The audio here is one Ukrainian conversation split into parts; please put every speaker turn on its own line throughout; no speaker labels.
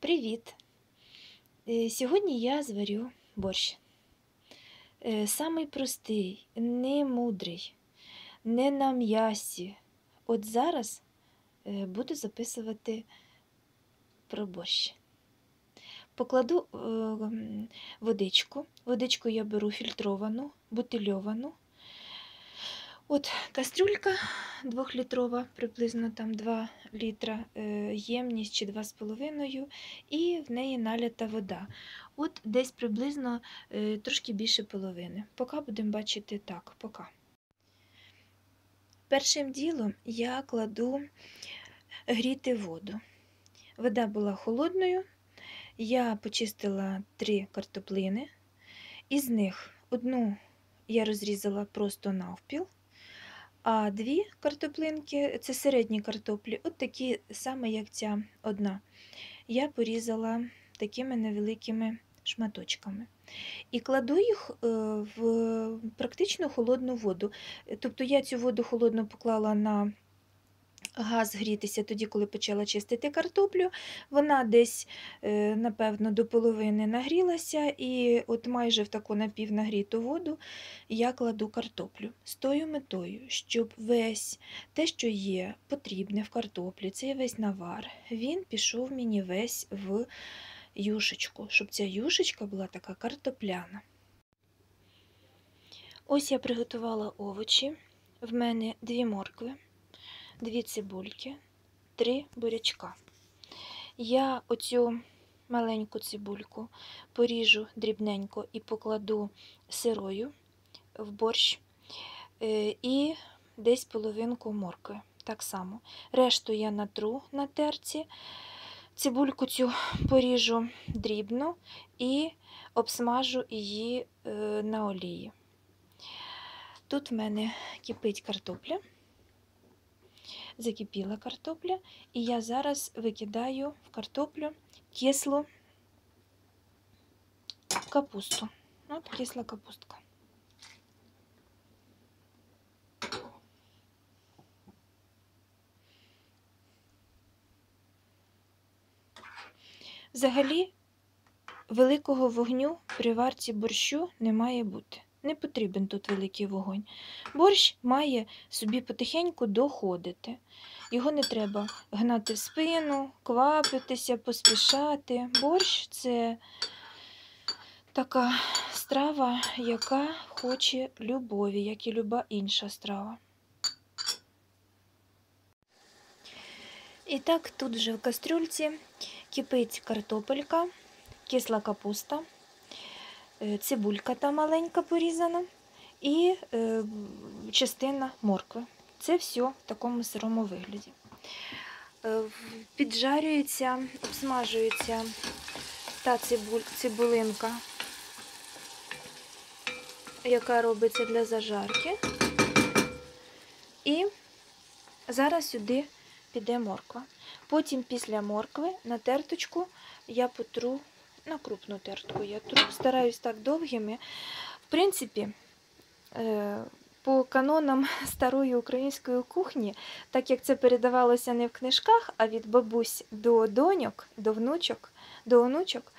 Привіт! Е, Сьогодні я зварю борщ. Е, Самий простий, не мудрий, не на м'ясі. От зараз е, буду записувати про борщ. Покладу водичку. Водичку я беру фільтровану, бутильовану. От кастрюлька двохлітрова, приблизно там 2 літра е, ємність чи 2,5, і в неї налята вода. От десь приблизно е, трошки більше половини. Поки будемо бачити так, поки. Першим ділом я кладу гріти воду. Вода була холодною. Я почистила три картоплини. Із них одну я розрізала просто навпіл. А дві картоплинки це середні картоплі, от такі саме, як ця одна. Я порізала такими невеликими шматочками. І кладу їх е, в практично холодну воду. Тобто я цю воду холодну поклала на газ грітися тоді, коли почала чистити картоплю. Вона десь, е, напевно, до половини нагрілася, і от майже в таку напівнагріту воду я кладу картоплю з тою метою, щоб весь те, що є потрібне в картоплі, цей весь навар, він пішов мені весь в юшечку, щоб ця юшечка була така картопляна. Ось я приготувала овочі. В мене дві моркви, дві цибульки, три бурячка. Я оцю маленьку цибульку поріжу дрібненько і покладу сирою в борщ е, і десь половинку моркви. Так само. Решту я натру на терці, цибульку цю поріжу дрібно і обсмажу її е, на олії. Тут в мене кипить картопля, закипіла картопля, і я зараз викидаю в картоплю кислу капусту. От кисла капустка. Взагалі, великого вогню при варці борщу не має бути. Не потрібен тут великий вогонь. Борщ має собі потихеньку доходити. Його не треба гнати в спину, квапитися, поспішати. Борщ це така страва, яка хоче любові, як і люба інша страва. І так, тут вже в кастрюльці кипить картопелька, кисла капуста, цибулька та маленька порізана і е, частина моркви. Це все в такому сирому вигляді. Е, Піджарюється, обсмажується та цибуль, цибулинка, яка робиться для зажарки. І зараз сюди піде морква. Потім після моркви на терточку я потру на крупну тертку. Я тру, стараюсь так довгими. В принципі, е, по канонам старої української кухні, так як це передавалося не в книжках, а від бабусь до доньок, до внучок, до онучок,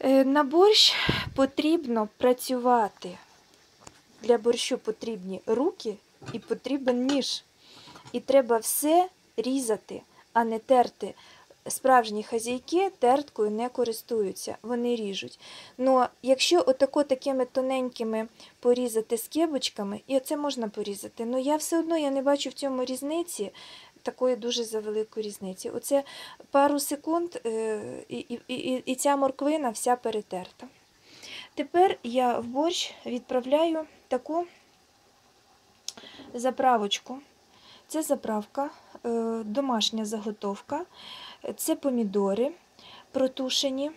е, на борщ потрібно працювати. Для борщу потрібні руки і потрібен ніж. І треба все різати, а не терти. Справжні хазяйки терткою не користуються, вони ріжуть. Ну, якщо отако такими тоненькими порізати скибочками, і оце можна порізати, ну я все одно я не бачу в цьому різниці, такої дуже завеликої різниці. Оце пару секунд е, і, і, і, і ця морквина вся перетерта. Тепер я в борщ відправляю таку заправочку. Це заправка, е, домашня заготовка, це помідори протушені,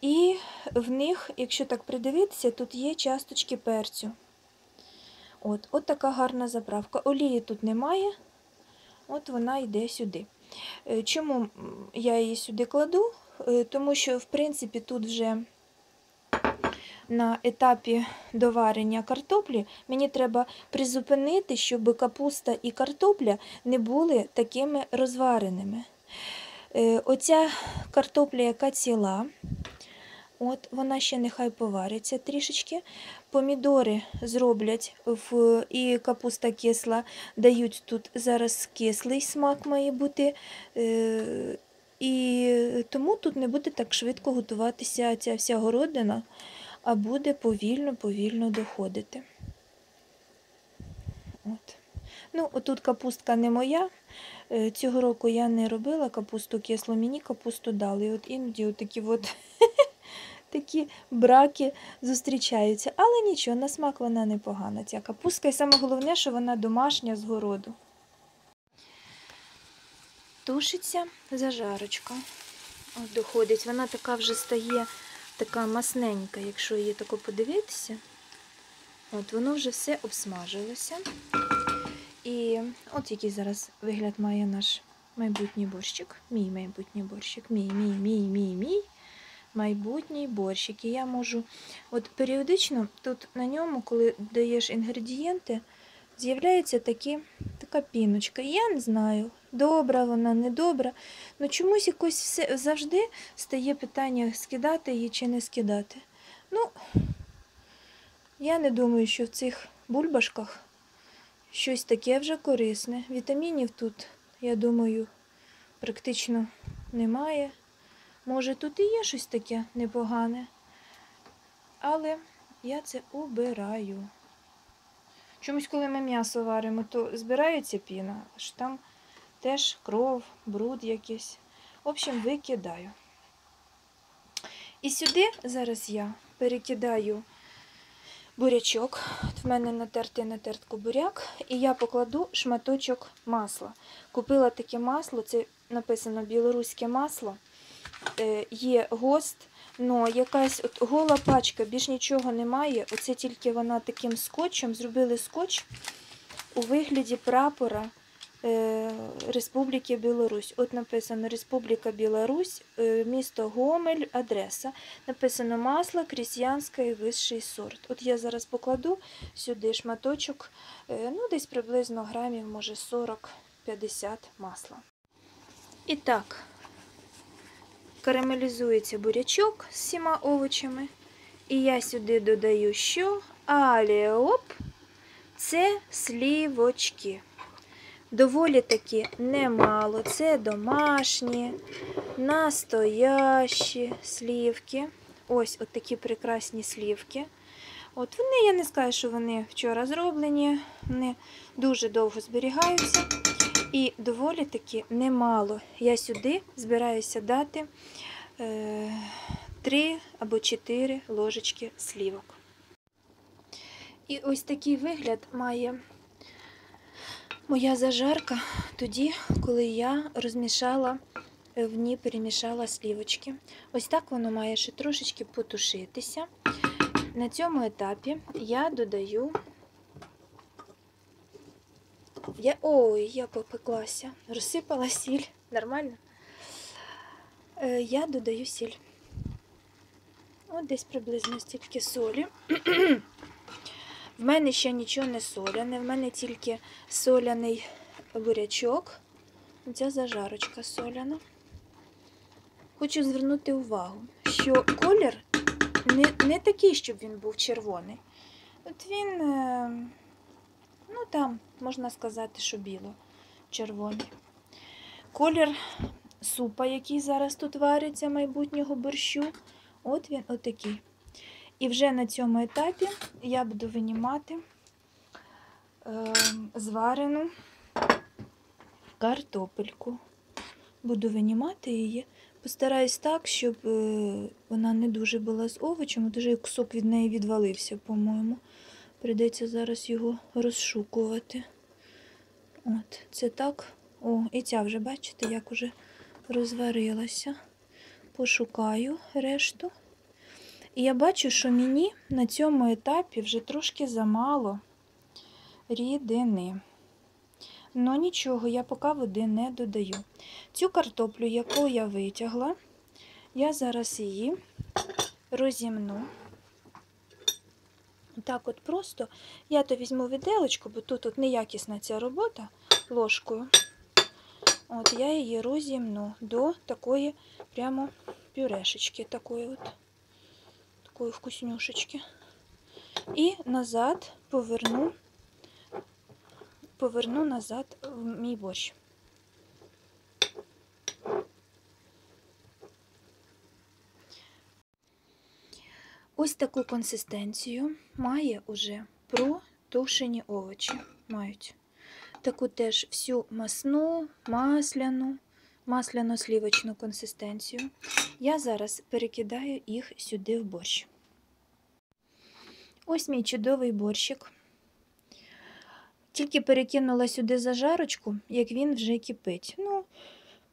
і в них, якщо так придивитися, тут є часточки перцю. От, от така гарна заправка. Олії тут немає, от вона йде сюди. Е, Чому я її сюди кладу? Е, Тому що, в принципі, тут вже на етапі доварення картоплі мені треба призупинити, щоб капуста і картопля не були такими розвареними. Е, Оця картопля, яка ціла. От, вона ще нехай повариться трішечки. Помідори зроблять в, і капуста кисла дають тут зараз кислий смак має бути. Е, і тому тут не буде так швидко готуватися ця вся городина, а буде повільно-повільно доходити. От. Ну, отут капустка не моя. Е, Цього року я не робила капусту кислу, мені капусту дали. От іноді от такі от такі браки зустрічаються. Але нічого, на смак вона непогана, ця капустка. І саме головне, що вона домашня з городу. Тушиться зажарочка. От доходить. Вона така вже стає така масненька, якщо її тако подивитися. От воно вже все обсмажилося. І от який зараз вигляд має наш майбутній борщик. Мій майбутній борщик. Мій, мій, мій, мій, мій майбутній борщик. І я можу, от періодично тут на ньому, коли даєш інгредієнти, з'являється такі, така піночка. Я не знаю, добра вона, не добра. Ну чомусь якось все завжди стає питання, скидати її чи не скидати. Ну, я не думаю, що в цих бульбашках щось таке вже корисне. Вітамінів тут, я думаю, практично немає. Може, тут і є щось таке непогане. Але я це убираю. Чомусь, коли ми м'ясо варимо, то збирається піна, аж там теж кров, бруд якийсь. В общем, викидаю. І сюди зараз я перекидаю бурячок. От в мене натертий на тертку буряк, і я покладу шматочок масла. Купила таке масло, це написано білоруське масло. Е, Є гост, але якась от гола пачка, більш нічого немає. Оце тільки вона таким скотчем, зробили скотч у вигляді прапора Республіки Білорусь. От написано Республіка Білорусь, е, місто Гомель, адреса. Написано масло крістіянське вищий сорт. От я зараз покладу сюди шматочок, е, ну десь приблизно грамів, може 40-50 масла. І так, карамелізується бурячок з всіма овочами. І я сюди додаю що? Аліоп. Це слівочки. Доволі таки немало. Це домашні, настоящі слівки. Ось от такі прекрасні слівки. От вони, я не скажу, що вони вчора зроблені, вони дуже довго зберігаються. І доволі таки немало. Я сюди збираюся дати е, 3 або 4 ложечки слівок. І ось такий вигляд має моя зажарка тоді, коли я розмішала е, в ній перемішала слівочки. Ось так воно має ще трошечки потушитися. На цьому етапі я додаю. Я... Ой, я попеклася. Розсипала сіль. Нормально? Е, Я додаю сіль. От десь приблизно стільки солі. В мене ще нічого не соляне, в мене тільки соляний бурячок. Ця зажарочка соляна. Хочу звернути увагу, що колір не, не такий, щоб він був червоний. От він, е, ну там, можна сказати, що біло-червоний. Колір супа, який зараз тут вариться, майбутнього борщу, от він отакий. І вже на цьому етапі я буду винімати е, зварену картопельку. Буду винімати її. Постараюсь так, щоб е, вона не дуже була з овочами, дуже кусок від неї відвалився, по-моєму. Придеться зараз його розшукувати. От, це так. О, і ця вже, бачите, як уже розварилася. Пошукаю решту. І я бачу, що мені на цьому етапі вже трошки замало рідини. Ну нічого, я поки води не додаю. Цю картоплю, яку я витягла, я зараз її розімну. Так от просто я то візьму віделочку, бо тут от неякісна ця робота ложкою. От я її розімну до такої прямо пюрешечки такої от, такої вкуснюшечки. І назад поверну, поверну назад в мій борщ. Ось таку консистенцію має уже протушені овочі. Мають таку теж всю масну, масляну, масляно-слівочну консистенцію. Я зараз перекидаю їх сюди в борщ. Ось мій чудовий борщик. Тільки перекинула сюди зажарочку, як він вже кипить. Ну,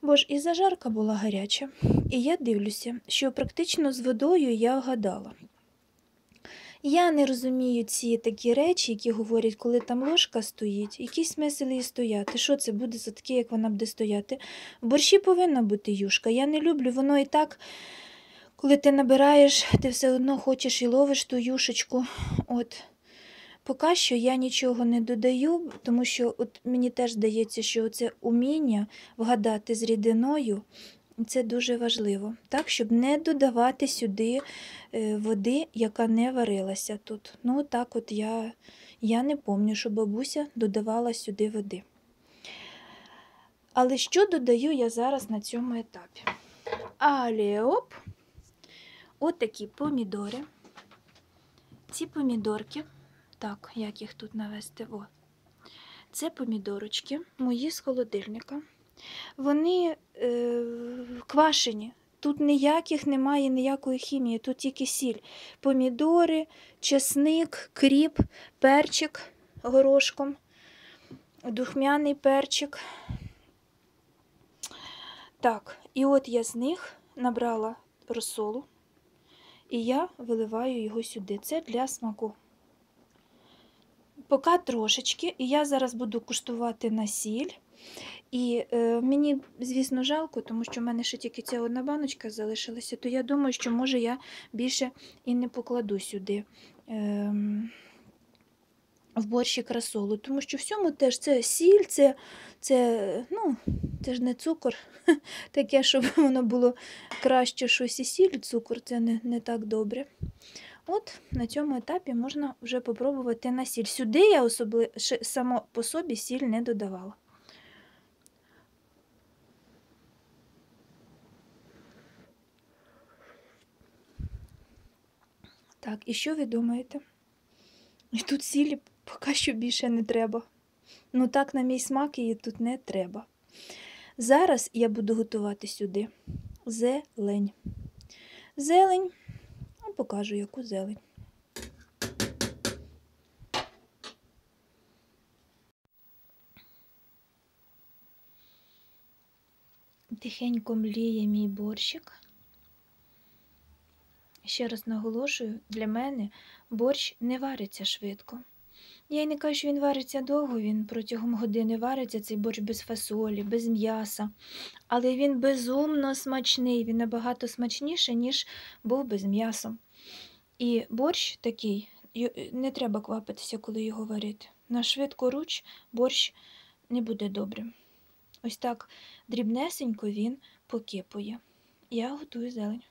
бо ж і зажарка була гаряча. І я дивлюся, що практично з водою я вгадала. Я не розумію ці такі речі, які говорять, коли там ложка стоїть, який смисл стояти. Що це буде за таке, як вона буде стояти? В борщі повинна бути юшка. Я не люблю, воно і так, коли ти набираєш, ти все одно хочеш і ловиш ту юшечку. От. Поки що я нічого не додаю, тому що от мені теж здається, що це уміння вгадати з рідиною. Це дуже важливо, так, щоб не додавати сюди е, води, яка не варилася тут. Ну, так от я, я не пам'ятаю, що бабуся додавала сюди води. Але що додаю я зараз на цьому етапі? Аліоп, от такі помідори. Ці помідорки, так, як їх тут навести? О. Це помідорочки, мої з холодильника. Вони е, квашені. Тут ніяких немає ніякої хімії, тут тільки сіль. Помідори, чесник, кріп, перчик горошком, духмяний перчик. Так, і от я з них набрала розсолу, і я виливаю його сюди. Це для смаку. Поки трошечки, і я зараз буду куштувати на сіль. І е, мені, звісно, жалко, тому що в мене ще тільки ця одна баночка залишилася, то я думаю, що може я більше і не покладу сюди е, в борщик расолу, тому що всьому теж це сіль, це, це, ну, це ж не цукор, таке, щоб воно було краще щось і сіль, цукор це не, не так добре. От на цьому етапі можна вже попробувати на сіль. Сюди я особливо само по собі сіль не додавала. Так, і що ви думаєте? І тут сілі поки що більше не треба. Ну так, на мій смак її тут не треба. Зараз я буду готувати сюди зелень. Зелень, а покажу, яку зелень. Тихенько мліє мій борщик. Ще раз наголошую, для мене борщ не вариться швидко. Я й не кажу, що він вариться довго, він протягом години вариться цей борщ без фасолі, без м'яса. Але він безумно смачний, він набагато смачніший, ніж був без м'яса. І борщ такий, не треба квапитися, коли його варити. На швидку руч борщ не буде добрим. Ось так дрібнесенько він покипує. Я готую зелень.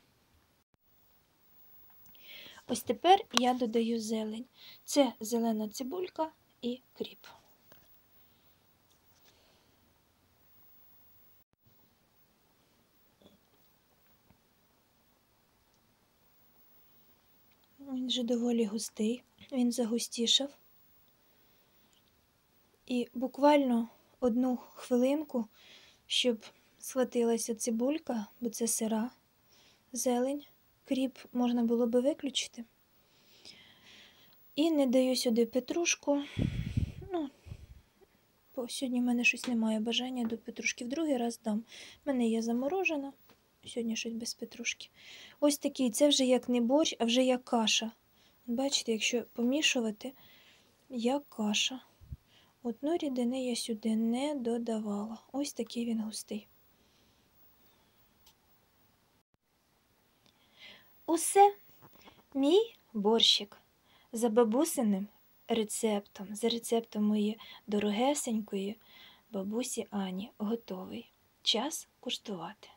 Ось тепер я додаю зелень. Це зелена цибулька і кріп. Він вже доволі густий, він загустішав. І буквально одну хвилинку, щоб схватилася цибулька, бо це сира, зелень кріп можна було би виключити. І не даю сюди петрушку. Ну, бо сьогодні в мене щось немає бажання до петрушки. В другий раз дам. У мене є заморожена, сьогодні щось без петрушки. Ось такий, це вже як не борщ, а вже як каша. Бачите, якщо помішувати, як каша. Одну рідини я сюди не додавала. Ось такий він густий. Усе мій борщик за бабусиним рецептом, за рецептом моєї дорогесенької бабусі Ані готовий. Час куштувати.